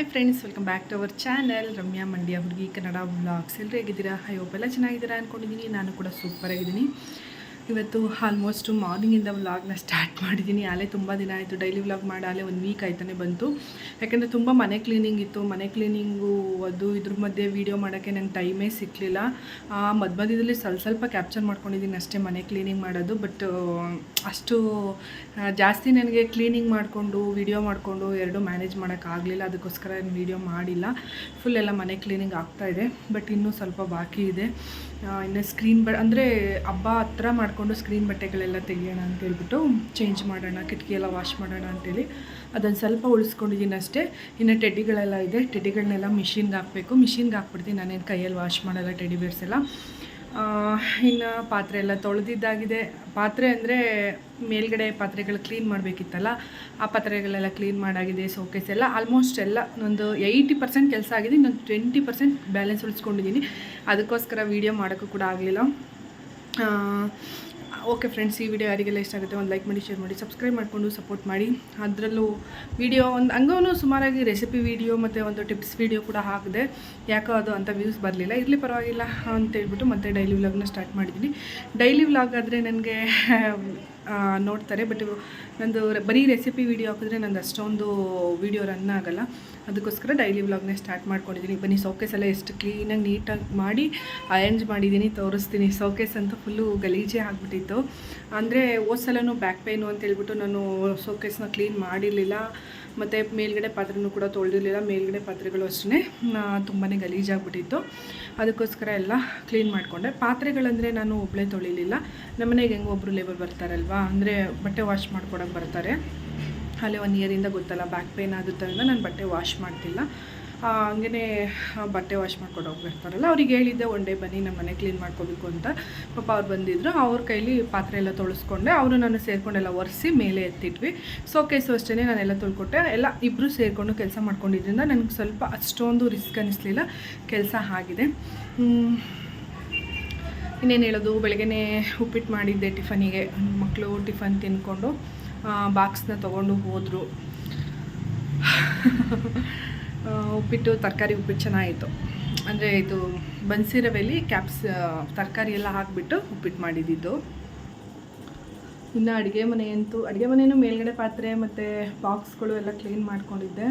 Hi friends welcome back to our channel Ramya Mandya ಹುಡುಗಿ, Kannada vlogs ಎಲ್ಲರೂ ಹೇಗಿದ್ದೀರಾ? High hope ಎಲ್ಲ ಚೆನ್ನಾಗಿದ್ದೀರಾ ಅಂದ್ಕೊಂಡಿದ್ದೀನಿ ನಾನು ಕೂಡ ಸೂಪರ್ ಆಗಿದ್ದೀನಿ. ಇವತ್ತು ಆಲ್ಮೋಸ್ಟು ಮಾರ್ನಿಂಗಿಂದ ವ್ಲಾಗ್ನ ಸ್ಟಾರ್ಟ್ ಮಾಡಿದ್ದೀನಿ. ಅಲ್ಲೇ ತುಂಬ ದಿನ ಆಯಿತು. ಡೈಲಿ ವ್ಲಾಗ್ ಮಾಡಿ ಒಂದು ವೀಕ್ ಆಯ್ತಾನೆ ಬಂತು. ಯಾಕೆಂದರೆ ತುಂಬ ಮನೆ ಕ್ಲೀನಿಂಗ್ ಇತ್ತು. ಮನೆ ಕ್ಲೀನಿಂಗು ಅದು ಇದ್ರ ಮಧ್ಯೆ ವೀಡಿಯೋ ಮಾಡೋಕ್ಕೆ ನಂಗೆ ಟೈಮೇ ಸಿಕ್ಕಲಿಲ್ಲ ಮಧ್ಯ ಮಧ್ಯದಲ್ಲಿ ಸ್ವಲ್ಪ ಸ್ವಲ್ಪ ಕ್ಯಾಪ್ಚರ್ ಮಾಡ್ಕೊಂಡಿದ್ದೀನಿ ಅಷ್ಟೇ ಮನೆ ಕ್ಲೀನಿಂಗ್ ಮಾಡೋದು. ಬಟ್ ಅಷ್ಟು ಜಾಸ್ತಿ ನನಗೆ ಕ್ಲೀನಿಂಗ್ ಮಾಡಿಕೊಂಡು ವೀಡಿಯೋ ಮಾಡಿಕೊಂಡು ಎರಡೂ ಮ್ಯಾನೇಜ್ ಮಾಡೋಕ್ಕಾಗಲಿಲ್ಲ ಅದಕ್ಕೋಸ್ಕರ ನಾನು ವೀಡಿಯೋ ಮಾಡಿಲ್ಲ. ಫುಲ್ ಎಲ್ಲ ಮನೆ ಕ್ಲೀನಿಂಗ್ ಆಗ್ತಾಯಿದೆ ಬಟ್ ಇನ್ನೂ ಸ್ವಲ್ಪ ಬಾಕಿ ಇದೆ. ಇನ್ನು ಸ್ಕ್ರೀನ್ ಬ ಅಂದರೆ ಹಬ್ಬ ಹತ್ರ ಮಾಡಿಕೊಂಡು ಸ್ಕ್ರೀನ್ ಬಟ್ಟೆಗಳೆಲ್ಲ ತೆಗಿಯೋಣ ಅಂತ ಹೇಳ್ಬಿಟ್ಟು ಚೇಂಜ್ ಮಾಡೋಣ ಕಿಟಕಿ ಎಲ್ಲ ವಾಶ್ ಮಾಡೋಣ ಅಂತೇಳಿ. ಅದನ್ನು ಸ್ವಲ್ಪ ಉಳಿಸ್ಕೊಂಡಿದ್ದೀನಿ ಅಷ್ಟೇ. ಇನ್ನು ಟೆಡ್ಡಿಗಳೆಲ್ಲ ಇದೆ. ಟೆಡ್ಡಿಗಳನ್ನೆಲ್ಲ ಮಿಷಿನ್ಗೆ ಹಾಕಬೇಕು. ಮಿಷಿನ್ಗೆ ಹಾಕ್ಬಿಡ್ತೀನಿ. ನಾನೇನು ಕೈಯಲ್ಲಿ ವಾಶ್ ಮಾಡಲ್ಲ ಟೆಡಿ ಬೇರ್ಸ್ ಎಲ್ಲ. ಇನ್ನು ಪಾತ್ರೆ ಎಲ್ಲ ತೊಳೆದಿದ್ದಾಗಿದೆ. ಪಾತ್ರೆ ಅಂದರೆ ಮೇಲ್ಗಡೆ ಪಾತ್ರೆಗಳು ಕ್ಲೀನ್ ಮಾಡಬೇಕಿತ್ತಲ್ಲ, ಆ ಪಾತ್ರೆಗಳೆಲ್ಲ ಕ್ಲೀನ್ ಮಾಡಾಗಿದೆ ಸೋಕೇಸ್ ಎಲ್ಲ. ಆಲ್ಮೋಸ್ಟ್ ಎಲ್ಲ ಒಂದು ಏಯ್ಟಿ ಪರ್ಸೆಂಟ್ ಕೆಲಸ ಆಗಿದೆ. ಇನ್ನೊಂದು ಟ್ವೆಂಟಿ ಪರ್ಸೆಂಟ್ ಬ್ಯಾಲೆನ್ಸ್ ಉಳಿಸ್ಕೊಂಡಿದ್ದೀನಿ ಅದಕ್ಕೋಸ್ಕರ ವೀಡಿಯೋ ಮಾಡೋಕ್ಕೂ ಕೂಡ ಆಗಲಿಲ್ಲ. ಓಕೆ ಫ್ರೆಂಡ್ಸ್ ಈ ವಿಡಿಯೋ ಯಾರಿಗೆಲ್ಲ ಇಷ್ಟ ಆಗುತ್ತೆ ಒಂದು ಲೈಕ್ ಮಾಡಿ ಶೇರ್ ಮಾಡಿ ಸಬ್ಸ್ಕ್ರೈಬ್ ಮಾಡಿಕೊಂಡು ಸಪೋರ್ಟ್ ಮಾಡಿ. ಅದರಲ್ಲೂ ವಿಡಿಯೋ ಒಂದು ಹಂಗೂ ಸುಮಾರಾಗಿ ರೆಸಿಪಿ ವಿಡಿಯೋ ಮತ್ತು ಒಂದು ಟಿಪ್ಸ್ ವಿಡಿಯೋ ಕೂಡ ಹಾಕಿದೆ. ಯಾಕೋ ಅದು ಅಂತ ವ್ಯೂಸ್ ಬರಲಿಲ್ಲ. ಇರಲಿ ಪರವಾಗಿಲ್ಲ ಅಂತ ಹೇಳ್ಬಿಟ್ಟು ಮತ್ತೆ ಡೈಲಿ ವ್ಲಾಗ್ನ ಸ್ಟಾರ್ಟ್ ಮಾಡಿದ್ದೀನಿ ಡೈಲಿ ವ್ಲಾಗ್ ಆದರೆ ನನಗೆ ನೋಡ್ತಾರೆ. ಬಟ್ ನಂದು ಬರೀ ರೆಸಿಪಿ ವಿಡಿಯೋ ಹಾಕಿದ್ರೆ ನಂದು ಅಷ್ಟೊಂದು ವಿಡಿಯೋ ರನ್ ಆಗಲ್ಲ. ಅದಕ್ಕೋಸ್ಕರ ಡೈಲಿ ವ್ಲಾಗ್ನೇ ಸ್ಟಾರ್ಟ್ ಮಾಡ್ಕೊಂಡಿದ್ದೀನಿ ಬನ್ನಿ ಸೌಕೇಸ್ ಎಲ್ಲ ಎಷ್ಟು ಕ್ಲೀನಾಗಿ ನೀಟಾಗಿ ಮಾಡಿ ಅರೇಂಜ್ ಮಾಡಿದ್ದೀನಿ ತೋರಿಸ್ತೀನಿ. ಸೌಕೇಸ್ ಅಂತ ಫುಲ್ಲು ಗಲೀಜೇ ಆಗಿಬಿಟ್ಟಿತ್ತು. ಅಂದರೆ ಸಲನೂ ಬ್ಯಾಕ್ ಪೇನು ಅಂತ ಹೇಳ್ಬಿಟ್ಟು ನಾನು ಸೌಕೇಸ್ನ ಕ್ಲೀನ್ ಮಾಡಿರಲಿಲ್ಲ. ಮತ್ತು ಮೇಲ್ಗಡೆ ಪಾತ್ರೆನೂ ಕೂಡ ತೊಳೆದಿರಲಿಲ್ಲ. ಮೇಲ್ಗಡೆ ಪಾತ್ರೆಗಳು ಅಷ್ಟೇ ತುಂಬಾ ಗಲೀಜಾಗ್ಬಿಟ್ಟಿತ್ತು. ಅದಕ್ಕೋಸ್ಕರ ಎಲ್ಲ ಕ್ಲೀನ್ ಮಾಡಿಕೊಂಡೆ. ಪಾತ್ರೆಗಳಂದರೆ ನಾನು ಒಬ್ಬಳೇ ತೊಳಿಲಿಲ್ಲ. ನಮ್ಮನೆಗೆ ಹೆಂಗೆ ಒಬ್ಬರು ಲೇಬರ್ ಬರ್ತಾರಲ್ವಾ, ಅಂದರೆ ಬಟ್ಟೆ ವಾಶ್ ಮಾಡ್ಕೊಡೋಕೆ ಬರ್ತಾರೆ. ಅಲ್ಲೇ ಒನ್ ಇಯರಿಂದ ಗೊತ್ತಲ್ಲ ಬ್ಯಾಕ್ ಪೇನ್ ಆದುದರಿಂದ ನಾನು ಬಟ್ಟೆ ವಾಶ್ ಮಾಡ್ತಿಲ್ಲ. ಹಂಗೇ ಬಟ್ಟೆ ವಾಶ್ ಮಾಡ್ಕೊಂಡು ಹೋಗ್ಬಿಡ್ತಾರಲ್ಲ, ಅವ್ರಿಗೆ ಹೇಳಿದ್ದೆ ಒನ್ ಡೇ ಬನ್ನಿ ನಮ್ಮ ಮನೆ ಕ್ಲೀನ್ ಮಾಡ್ಕೋಬೇಕು ಅಂತ. ಪಾಪ ಅವ್ರು ಬಂದಿದ್ದರು ಅವ್ರ ಕೈಲಿ ಪಾತ್ರೆ ಎಲ್ಲ ತೊಳಸ್ಕೊಂಡೆ ಅವರು ನಾನು ಸೇರಿಕೊಂಡೆಲ್ಲ ಒರೆಸಿ ಮೇಲೆ ಎತ್ತಿಟ್ವಿ ಸೋಕೇಸು ಅಷ್ಟೇ ನಾನೆಲ್ಲ ತೊಳ್ಕೊಟ್ಟೆ, ಎಲ್ಲ ಇಬ್ಬರು ಸೇರಿಕೊಂಡು ಕೆಲಸ ಮಾಡ್ಕೊಂಡಿದ್ರಿಂದ ನನಗೆ ಸ್ವಲ್ಪ ಅಷ್ಟೊಂದು ರಿಸ್ಕ್ ಅನ್ನಿಸ್ಲಿಲ್ಲ ಕೆಲಸ ಆಗಿದೆ. ಇನ್ನೇನು ಹೇಳೋದು ಬೆಳಗ್ಗೆ ಉಪ್ಪಿಟ್ಟು ಮಾಡಿದ್ದೆ ಟಿಫನಿಗೆ ಮಕ್ಕಳು ಟಿಫನ್ ತಿನ್ಕೊಂಡು ಬಾಕ್ಸ್ನ ತೊಗೊಂಡು ಹೋದರು. ಉಪ್ಪಿಟ್ಟು, ತರಕಾರಿ ಉಪ್ಪಿಟ್ಟು ಚೆನ್ನಾಗಿತ್ತು. ಅಂದರೆ ಇದು ಬನ್ಸಿ ರವೆಲಿ ಕ್ಯಾಪ್ಸ್ ತರಕಾರಿ ಎಲ್ಲ ಹಾಕಿಬಿಟ್ಟು ಉಪ್ಪಿಟ್ಟು ಮಾಡಿದ್ದಿದ್ದು ಇನ್ನು ಅಡುಗೆ ಮನೆಯಂತೂ ಅಡುಗೆ ಮನೆಯೂ ಮೇಲ್ಗಡೆ ಪಾತ್ರೆ ಮತ್ತು ಬಾಕ್ಸ್ಗಳು ಎಲ್ಲ ಕ್ಲೀನ್ ಮಾಡಿಕೊಂಡಿದ್ದೆ.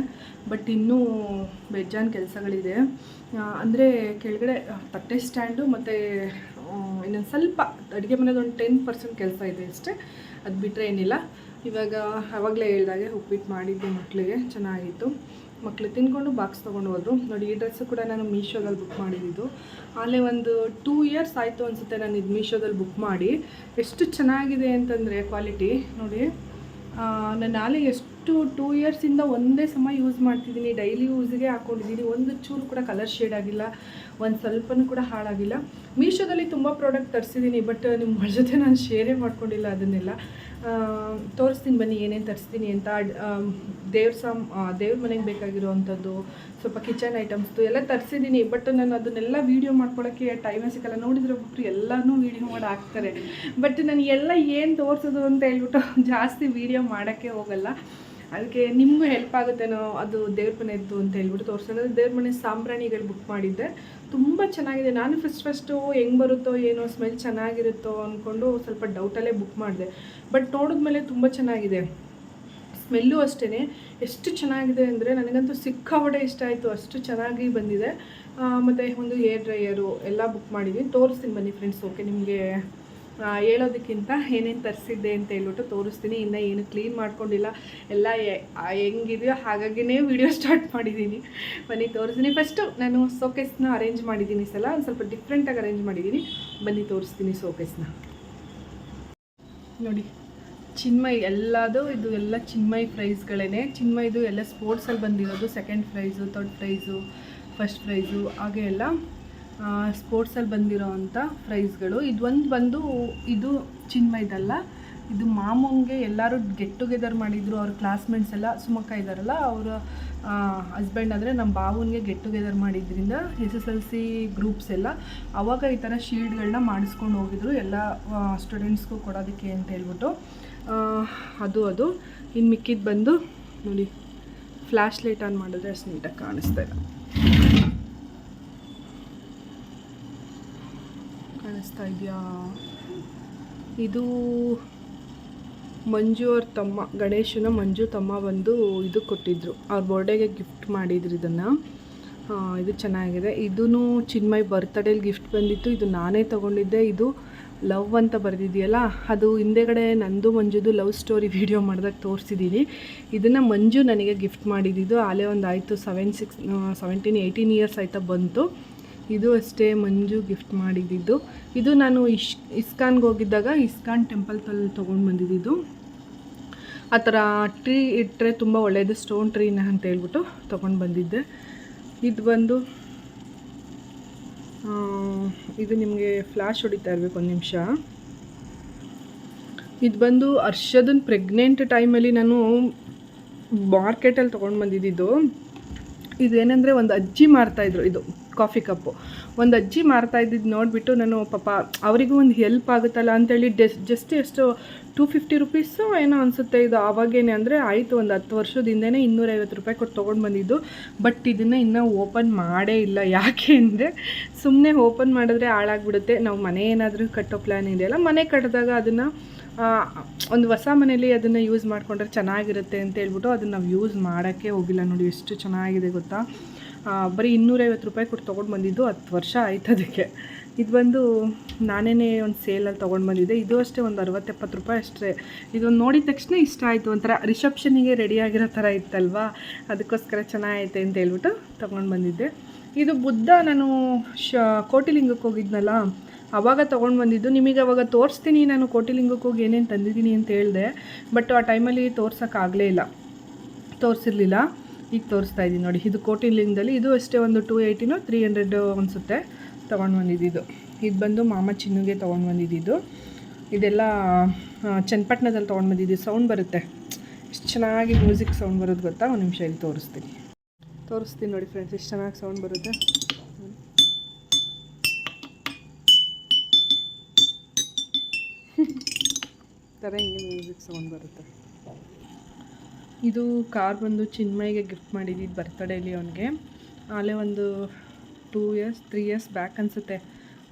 ಬಟ್ ಇನ್ನೂ ಬೇಜಾನ್ ಕೆಲಸಗಳಿದೆ. ಅಂದರೆ ಕೆಳಗಡೆ ತಟ್ಟೆ ಸ್ಟ್ಯಾಂಡು ಮತ್ತು ಇನ್ನೊಂದು ಸ್ವಲ್ಪ ಅಡುಗೆ ಮನೆದೊಂದು ಟೆನ್ ಪರ್ಸೆಂಟ್ ಕೆಲಸ ಇದೆ ಅಷ್ಟೇ. ಅದು ಬಿಟ್ಟರೆ ಏನಿಲ್ಲ. ಇವಾಗ ಆವಾಗಲೇ ಹೇಳಿದಾಗೆ ಉಪ್ಪಿಟ್ಟು ಮಾಡಿದ್ದೆ ಮಕ್ಕಳಿಗೆ ಚೆನ್ನಾಗಿತ್ತು. ಮಕ್ಕಳು ತಿನ್ಕೊಂಡು ಬಾಕ್ಸ್ ತೊಗೊಂಡು ಹೋದರು. ನೋಡಿ, ಈ ಡ್ರೆಸ್ಸು ಕೂಡ ನಾನು ಮೀಶೋದಲ್ಲಿ ಬುಕ್ ಮಾಡಿದ್ದು. ಅಲ್ಲೇ ಒಂದು ಟೂ ಇಯರ್ಸ್ ಆಯಿತು ಅನಿಸುತ್ತೆ ನಾನು ಇದು ಮೀಶೋದಲ್ಲಿ ಬುಕ್ ಮಾಡಿ. ಎಷ್ಟು ಚೆನ್ನಾಗಿದೆ ಅಂತಂದರೆ ಕ್ವಾಲಿಟಿ ನೋಡಿ ನಾನು ನಾಳೆ ಎಷ್ಟು ಟೂ ಇಯರ್ಸಿಂದ ಒಂದೇ ಸಮ ಯೂಸ್ ಮಾಡ್ತಿದ್ದೀನಿ. ಡೈಲಿ ಯೂಸ್ಗೆ ಹಾಕೊಂಡಿದ್ದೀನಿ. ಒಂದು ಚೂರು ಕೂಡ ಕಲರ್ ಶೇಡ್ ಆಗಿಲ್ಲ. ಒಂದು ಸ್ವಲ್ಪನೂ ಕೂಡ ಹಾಳಾಗಿಲ್ಲ. ಮೀಶೋದಲ್ಲಿ ತುಂಬ ಪ್ರಾಡಕ್ಟ್ ತರಿಸಿದ್ದೀನಿ ಬಟ್ ನಿಮ್ಮ ಜೊತೆ ನಾನು ಶೇರೇ ಮಾಡ್ಕೊಂಡಿಲ್ಲ ಅದನ್ನೆಲ್ಲ. ತೋರಿಸ್ತೀನಿ ಬನ್ನಿ, ಏನೇನು ತರಿಸ್ತೀನಿ ಅಂತ. ದೇವ್ರ ಸಾಮ್ ದೇವ್ರ ಮನೆಗೆ ಬೇಕಾಗಿರುವಂಥದ್ದು, ಸ್ವಲ್ಪ ಕಿಚನ್ ಐಟಮ್ಸ್ದು ಎಲ್ಲ ತರಿಸಿದ್ದೀನಿ ಬಟ್ ನಾನು ಅದನ್ನೆಲ್ಲ ವೀಡಿಯೋ ಮಾಡ್ಕೊಳ್ಳೋಕ್ಕೆ ಟೈಮೇ ಸಿಕ್ಕಲ್ಲ. ನೋಡಿದ್ರೆ ಒಬ್ಬರು ಎಲ್ಲನೂ ವೀಡಿಯೋ ಮಾಡಿ ಹಾಕ್ತಾರೆ. ಬಟ್ ನಾನು ಎಲ್ಲ ಏನು ತೋರಿಸೋದು ಅಂತ ಹೇಳ್ಬಿಟ್ಟು ಜಾಸ್ತಿ ವೀಡಿಯೋ ಮಾಡೋಕ್ಕೆ ಹೋಗಲ್ಲ. ಅದಕ್ಕೆ ನಿಮಗೂ ಹೆಲ್ಪ್ ಆಗುತ್ತೇನೋ ಅದು ದೇವ್ರ ಮನೆಯದ್ದು ಅಂತ ಹೇಳ್ಬಿಟ್ಟು ತೋರಿಸೋದು ದೇವ್ರ ಮನೆ ಸಾಂಬ್ರಾಣಿಗಳು ಬುಕ್ ಮಾಡಿದ್ದೆ. ತುಂಬ ಚೆನ್ನಾಗಿದೆ. ನಾನು ಫಸ್ಟ್ ಫಸ್ಟು ಹೆಂಗೆ ಬರುತ್ತೋ ಏನೋ ಸ್ಮೆಲ್ ಚೆನ್ನಾಗಿರುತ್ತೋ ಅಂದ್ಕೊಂಡು ಸ್ವಲ್ಪ ಡೌಟಲ್ಲೇ ಬುಕ್ ಮಾಡಿದೆ. ಬಟ್ ನೋಡಿದ್ಮೇಲೆ ತುಂಬ ಚೆನ್ನಾಗಿದೆ. ಸ್ಮೆಲ್ಲು ಅಷ್ಟೇ ಎಷ್ಟು ಚೆನ್ನಾಗಿದೆ ಅಂದರೆ ನನಗಂತೂ ಸಿಕ್ಕಾಪಟ್ಟೆ ಇಷ್ಟ ಆಯಿತು. ಅಷ್ಟು ಚೆನ್ನಾಗಿ ಬಂದಿದೆ. ಮತ್ತು ಒಂದು ಹೇರ್ ಡ್ರೈಯರು ಎಲ್ಲ ಬುಕ್ ಮಾಡಿದ್ದೀನಿ ತೋರಿಸ್ತೀನಿ ಬನ್ನಿ ಫ್ರೆಂಡ್ಸ್ ಓಕೆ ನಿಮಗೆ ಹೇಳೋದಕ್ಕಿಂತ ಏನೇನು ತರಿಸಿದ್ದೆ ಅಂತ ಹೇಳ್ಬಿಟ್ಟು ತೋರಿಸ್ತೀನಿ. ಇನ್ನೂ ಏನು ಕ್ಲೀನ್ ಮಾಡ್ಕೊಂಡಿಲ್ಲ. ಎಲ್ಲ ಹೆಂಗಿದೆಯೋ ಹಾಗಾಗಿನೇ ವಿಡಿಯೋ ಸ್ಟಾರ್ಟ್ ಮಾಡಿದ್ದೀನಿ ಬನ್ನಿ, ತೋರಿಸ್ತೀನಿ. ಫಸ್ಟು ನಾನು ಸೋಕೇಸ್ನ ಅರೇಂಜ್ ಮಾಡಿದ್ದೀನಿ ಸಲ. ಒಂದು ಸ್ವಲ್ಪ ಡಿಫ್ರೆಂಟಾಗಿ ಅರೇಂಜ್ ಮಾಡಿದ್ದೀನಿ ಬನ್ನಿ, ತೋರಿಸ್ತೀನಿ ಸೋಕೇಸ್ನ ನೋಡಿ, ಚಿನ್ಮಯ್ ಎಲ್ಲದು ಇದು ಎಲ್ಲ ಚಿನ್ಮಯ್ ಪ್ರೈಸ್ಗಳೇ ಚಿನ್ಮಯ್ದು ಎಲ್ಲ ಸ್ಪೋರ್ಟ್ಸಲ್ಲಿ ಬಂದಿರೋದು second prize third prize first prize ಹಾಗೆ ಎಲ್ಲ. ಸ್ಪೋರ್ಟ್ಸಲ್ಲಿ ಬಂದಿರೋ ಅಂಥ ಪ್ರೈಸ್ಗಳು. ಇದೊಂದು ಬಂದು ಇದು ಚಿನ್ಮಯ್ದಲ್ಲ ಇದು ಮಾಮೂಂಗೆ ಎಲ್ಲರೂ ಗೆಟ್ ಟುಗೆದರ್ ಮಾಡಿದ್ರು, ಅವ್ರ ಕ್ಲಾಸ್ಮೇಟ್ಸ್ ಎಲ್ಲ ಸುಮಕ್ಕ ಇದ್ದಾರಲ್ಲ ಅವರ ಹಸ್ಬೆಂಡ್ ಅಂದರೆ ನಮ್ಮ ಬಾವನಿಗೆ ಗೆಟ್ ಟುಗೆದರ್ ಮಾಡಿದ್ರಿಂದ S S L C groups ಎಲ್ಲ ಅವಾಗ ಈ ಥರ ಶೀಲ್ಡ್ಗಳನ್ನ ಮಾಡಿಸ್ಕೊಂಡು ಹೋಗಿದ್ರು ಎಲ್ಲ ಸ್ಟೂಡೆಂಟ್ಸ್ಗೂ ಕೊಡೋದಕ್ಕೆ ಅಂತ ಹೇಳ್ಬಿಟ್ಟು. ಅದು ಅದು. ಇನ್ನು ಮಿಕ್ಕಿದ್ದು ಬಂದು ನೋಡಿ ಫ್ಲ್ಯಾಶ್ ಲೈಟ್ ಆನ್ ಮಾಡಿದ್ರೆ ಅಷ್ಟು ನೀಟಾಗಿ ಕಾಣಿಸ್ತಾ ಇಲ್ಲ ಕಾಣಿಸ್ತಾ ಇದೆಯಾ? ಇದು ಮಂಜು ಅವ್ರ ತಮ್ಮ, ಗಣೇಶನ ಮಂಜು ತಮ್ಮ ಬಂದು ಇದು ಕೊಟ್ಟಿದ್ರು. ಅವ್ರ ಬರ್ಡೇಗೆ ಗಿಫ್ಟ್ ಮಾಡಿದ್ರು ಇದನ್ನು. ಇದು ಚೆನ್ನಾಗಿದೆ. ಇದೂ ಚಿನ್ಮಯ್ ಬರ್ತಡೇಲಿ ಗಿಫ್ಟ್ ಬಂದಿತ್ತು. ಇದು ನಾನೇ ತೊಗೊಂಡಿದ್ದೆ. ಇದು ಲವ್ ಅಂತ ಬರೆದಿದೆಯಲ್ಲ, ಅದು ಹಿಂದೆಗಡೆ ನಂದು ಮಂಜುದು ಲವ್ ಸ್ಟೋರಿ ವಿಡಿಯೋ ಮಾಡಿದಾಗ ತೋರಿಸಿದ್ದೀನಿ ಇದನ್ನು ಮಂಜು ನನಗೆ ಗಿಫ್ಟ್ ಮಾಡಿದ್ದು. ಆಲೇ ಒಂದು ಆಯಿತು seven six seventeen eighteen years ಆಯಿತಾ ಬಂತು. ಇದು ಅಷ್ಟೇ ಮಂಜು ಗಿಫ್ಟ್ ಮಾಡಿದ್ದು. ಇದು ನಾನು ಇಶ್, ಇಸ್ಕಾನ್ಗೆ ಹೋಗಿದ್ದಾಗ ಇಸ್ಕಾನ್ ಟೆಂಪಲ್ ತಲ್ಲಿ ತೊಗೊಂಡು ಬಂದಿದ್ದು. ಆ ಥರ ಟ್ರೀ ಇಟ್ಟರೆ ತುಂಬ ಒಳ್ಳೆಯದು ಸ್ಟೋನ್ ಟ್ರೀನ ಅಂತ ಹೇಳ್ಬಿಟ್ಟು ತೊಗೊಂಡು ಬಂದಿದ್ದೆ. ಇದು ಬಂದು ಇದು ನಿಮಗೆ ಫ್ಲ್ಯಾಶ್ ಹೊಡಿತಾ ಇರಬೇಕು ಒಂದು ನಿಮಿಷ. ಇದು ಬಂದು ಹರ್ಷದನ್ ಪ್ರೆಗ್ನೆಂಟ್ ಟೈಮಲ್ಲಿ ನಾನು ಮಾರ್ಕೆಟಲ್ಲಿ ತೊಗೊಂಡು ಬಂದಿದ್ದು. ಇದೇನೆಂದರೆ ಒಂದು ಅಜ್ಜಿ ಮಾರ್ತಾಯಿದ್ರು ಇದು ಕಾಫಿ ಕಪ್ಪು. ಒಂದು ಅಜ್ಜಿ ಮಾರ್ತಾ ಇದ್ದಿದ್ದು ನೋಡಿಬಿಟ್ಟು ನಾನು ಪಾಪ, ಅವರಿಗೂ ಒಂದು ಹೆಲ್ಪ್ ಆಗುತ್ತಲ್ಲ ಅಂತೇಳಿ ಡೆಸ್ ಜಸ್ಟ್ ಎಷ್ಟು ಟೂ ಫಿಫ್ಟಿ ರುಪೀಸು ಏನೋ ಅನಿಸುತ್ತೆ ಇದು. ಆವಾಗೇನೆ ಅಂದರೆ ಆಯಿತು, ಒಂದು ಹತ್ತು ವರ್ಷದಿಂದನೇ ಇನ್ನೂರೈವತ್ತು ರೂಪಾಯಿ ಕೊಟ್ಟು ತೊಗೊಂಡು ಬಂದಿದ್ದು. ಬಟ್ ಇದನ್ನು ಇನ್ನೂ ಓಪನ್ ಮಾಡೇ ಇಲ್ಲ. ಯಾಕೆ ಅಂದರೆ ಸುಮ್ಮನೆ ಓಪನ್ ಮಾಡಿದ್ರೆ ಹಾಳಾಗ್ಬಿಡುತ್ತೆ. ನಾವು ಮನೆ ಏನಾದರೂ ಕಟ್ಟೋ ಪ್ಲ್ಯಾನ್ ಇದೆಯಲ್ಲ, ಮನೆ ಕಟ್ಟಿದಾಗ ಅದನ್ನು ಒಂದು ಹೊಸ ಮನೇಲಿ ಅದನ್ನು ಯೂಸ್ ಮಾಡಿಕೊಂಡ್ರೆ ಚೆನ್ನಾಗಿರುತ್ತೆ ಅಂತ ಹೇಳ್ಬಿಟ್ಟು ಅದನ್ನು ನಾವು ಯೂಸ್ ಮಾಡೋಕ್ಕೆ ಹೋಗಿಲ್ಲ ನೋಡಿ. ಎಷ್ಟು ಚೆನ್ನಾಗಿದೆ ಗೊತ್ತಾ? ಬರೀ ಇನ್ನೂರೈವತ್ತು ರೂಪಾಯಿ ಕೊಟ್ಟು ತೊಗೊಂಡು ಬಂದಿದ್ದು ಹತ್ತು ವರ್ಷ ಆಯ್ತು ಅದಕ್ಕೆ. ಇದು ಬಂದು ನಾನೇ ಒಂದು ಸೇಲಲ್ಲಿ ತೊಗೊಂಡು ಬಂದಿದ್ದೆ. ಇದು ಅಷ್ಟೇ ಒಂದು ಅರವತ್ತೆಪ್ಪತ್ತು ರೂಪಾಯಿ ಅಷ್ಟೇ. ಇದೊಂದು ನೋಡಿದ ತಕ್ಷಣ ಇಷ್ಟ ಆಯಿತು. ಒಂಥರ ರಿಸೆಪ್ಷನಿಗೆ ರೆಡಿಯಾಗಿರೋ ಥರ ಇತ್ತಲ್ವಾ? ಅದಕ್ಕೋಸ್ಕರ ಚೆನ್ನಾಗೈತೆ ಅಂತ ಹೇಳ್ಬಿಟ್ಟು ತೊಗೊಂಡು ಬಂದಿದ್ದೆ. ಇದು ಬುದ್ಧ ನಾನು ಶ, ಕೋಟಿಲಿಂಗಕ್ಕೆ ಹೋಗಿದ್ನಲ್ಲ ಆವಾಗ ತೊಗೊಂಡು ಬಂದಿದ್ದು. ನಿಮಗೆ ಅವಾಗ ತೋರಿಸ್ತೀನಿ ನಾನು ಕೋಟಿಲಿಂಗಕ್ಕೆ ಹೋಗಿ ಏನೇನು ತಂದಿದ್ದೀನಿ ಅಂತ ಹೇಳಿದೆ. ಬಟ್ ಆ ಟೈಮಲ್ಲಿ ತೋರ್ಸೋಕ್ಕಾಗಲೇ ಇಲ್ಲ. ತೋರಿಸಿರ್ಲಿಲ್ಲ. ಈಗ ತೋರಿಸ್ತಾ ಇದ್ದೀನಿ ನೋಡಿ, ಇದು ಕೋಟಿಲಿಂಗದಲ್ಲಿ ಇದು ಅಷ್ಟೇ ಒಂದು ಟೂ ಏಯ್ಟಿನು ತ್ರೀ ಹಂಡ್ರೆಡ್ ಅನಿಸುತ್ತೆ ತೊಗೊಂಡು ಬಂದಿದ್ದು ಇದು ಬಂದು ಮಾಮ ಚಿನ್ನುಗೆ ತೊಗೊಂಡು ಬಂದಿದ್ದು ಇದೆಲ್ಲ ಚನ್ನಪಟ್ಟಣದಲ್ಲಿ ತೊಗೊಂಡು ಬಂದಿದ್ದು ಸೌಂಡ್ ಬರುತ್ತೆ. ಎಷ್ಟು ಚೆನ್ನಾಗಿ ಮ್ಯೂಸಿಕ್ ಸೌಂಡ್ ಬರೋದು ಗೊತ್ತಾ? ಒಂದು ನಿಮಿಷ ಇಲ್ಲಿ ತೋರಿಸ್ತೀನಿ. ತೋರಿಸ್ತೀನಿ ನೋಡಿ ಫ್ರೆಂಡ್ಸ್ ಎಷ್ಟು ಚೆನ್ನಾಗಿ ಸೌಂಡ್ ಬರುತ್ತೆ. ಥರ ಹಿಂಗೆ ಮ್ಯೂಸಿಕ್ ಸೌಂಡ್ ಬರುತ್ತೆ. ಇದು ಕಾರ್ ಬಂದು ಚಿನ್ಮಯಿಗೆ ಗಿಫ್ಟ್ ಮಾಡಿದ್ದು ಬರ್ತಡೇಲಿ ಅವನಿಗೆ. ಆಗಲೇ ಒಂದು two years three years back ಅನಿಸುತ್ತೆ.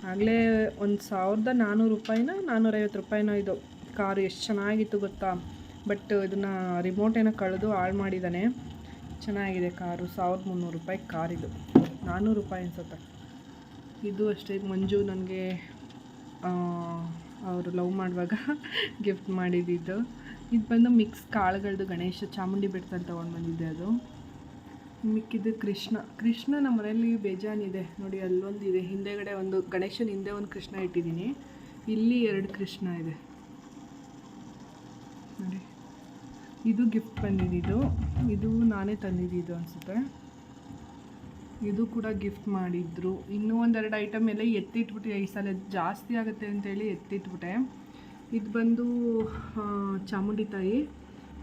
ಆಗಲೇ ಒಂದು ಸಾವಿರದ ನಾನ್ನೂರು ರೂಪಾಯಿನ ನಾನ್ನೂರೈವತ್ತು ರೂಪಾಯಿನೋ ಇದು ಕಾರು ಎಷ್ಟು ಚೆನ್ನಾಗಿತ್ತು ಗೊತ್ತಾ? ಬಟ್ ಇದನ್ನು ರಿಮೋಟ್ ಏನೋ ಕಳೆದು ಹಾಳು ಮಾಡಿದ್ದಾನೆ ಚೆನ್ನಾಗಿದೆ ಕಾರು, ಸಾವಿರದ ಮುನ್ನೂರು ರೂಪಾಯಿ ಕಾರಿದು ನಾನ್ನೂರು ರೂಪಾಯಿ ಅನಿಸುತ್ತೆ. ಇದು ಅಷ್ಟೇ, ಮಂಜು ನನಗೆ ಅವರು ಲವ್ ಮಾಡುವಾಗ ಗಿಫ್ಟ್ ಮಾಡಿದ್ದು ಇದು ಬಂದು ಮಿಕ್ಸ್ ಕಾಳುಗಳದ್ದು ಗಣೇಶ ಚಾಮುಂಡಿ ಬೆಟ್ಟದಲ್ಲಿ ತೊಗೊಂಡು ಬಂದಿದ್ದೆ ಅದು. ಮಿಕ್ಕಿದ್ದು ಕೃಷ್ಣ. ಕೃಷ್ಣ ನಮ್ಮ ಮನೆಯಲ್ಲಿ ಬೇಜಾನಿದೆ ನೋಡಿ, ಅಲ್ಲೊಂದು ಇದೆ. ಹಿಂದೆಗಡೆ ಒಂದು ಗಣೇಶನ ಹಿಂದೆ ಒಂದು ಕೃಷ್ಣ ಇಟ್ಟಿದ್ದೀನಿ. ಇಲ್ಲಿ ಎರಡು ಕೃಷ್ಣ ಇದೆ. ನೋಡಿ. ಇದು ಗಿಫ್ಟ್ ಬಂದಿದ್ದು ಇದು. ನಾನೇ ತಂದಿದ್ದು ಅನಿಸುತ್ತೆ. ಇದು ಕೂಡ ಗಿಫ್ಟ್ ಮಾಡಿದ್ರು. ಇನ್ನೂ ಒಂದೆರಡು ಐಟಮ್ ಎಲ್ಲ ಎತ್ತಿಟ್ಬಿಟ್ಟು ಈ ಸಲ ಜಾಸ್ತಿ ಆಗುತ್ತೆ ಅಂತೇಳಿ ಎತ್ತಿಟ್ಬಿಟ್ಟೆ. ಇದು ಬಂದು ಚಾಮುಂಡಿ ತಾಯಿ.